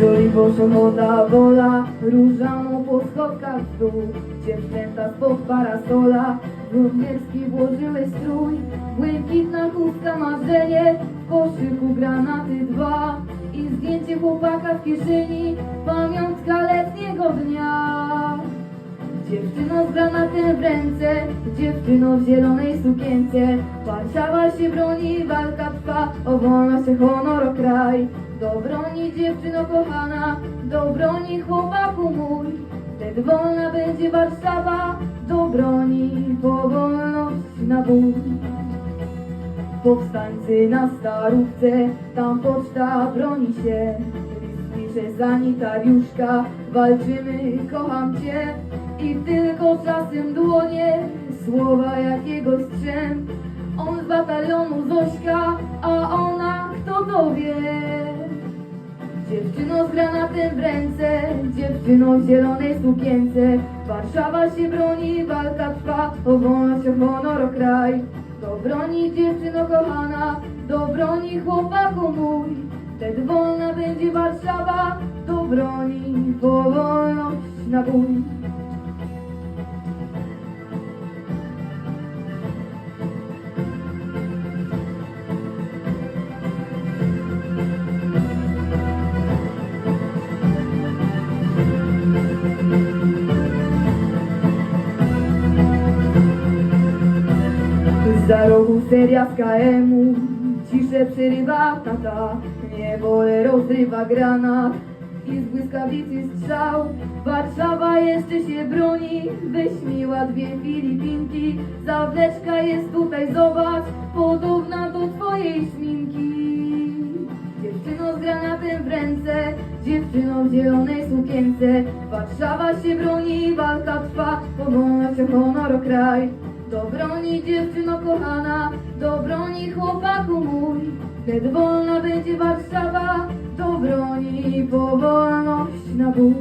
Żoli poszochoda wola, różaną po schodkach w dół. Dziewczęta spod parasola, wróbniewski włożyłeś strój. Błękitna chustka marzenie, w koszyku granaty dwa. I zdjęcie chłopaka w kieszeni, pamiątka letniego dnia. Dziewczyno z granatem w ręce, dziewczyno w zielonej sukience. Warszawa się broni, walka trwa, o wolność, honor, o kraj. Do broni dziewczyno kochana, do broni chłopaku mój. Wtedy wolna będzie Warszawa, do broni po wolność na bój. Powstańcy na starówce, tam poczta broni się. Pisze sanitariuszka, walczymy, kocham cię. I tylko czasem dłonie, słowa jakiegoś strzem. On z batalionu Zośka, a ona Z granatem w ręce, dziewczyno w zielonej sukience. Warszawa się broni, walka trwa, o wolność, o honor, o kraj. Do broni dziewczyno kochana, do broni chłopaku mój. Wtedy wolna będzie Warszawa, do broni, po wolność na bój. Za rogu seria z KM-u Ciszę przerywa tata. Niewolę rozrywa granat. I z błyskawicy strzał. Warszawa jeszcze się broni. Wyśmiła dwie Filipinki. Zawleczka jest tutaj, zobacz. Podobna do twojej szminki Dziewczyno z granatem w ręce, dziewczyno w zielonej sukience. Warszawa się broni, walka trwa, honor, o kraj. Do broni dziewczyno kochana, do broni chłopaku mój. Wtedy wolna będzie Warszawa, do broni po wolność na bój.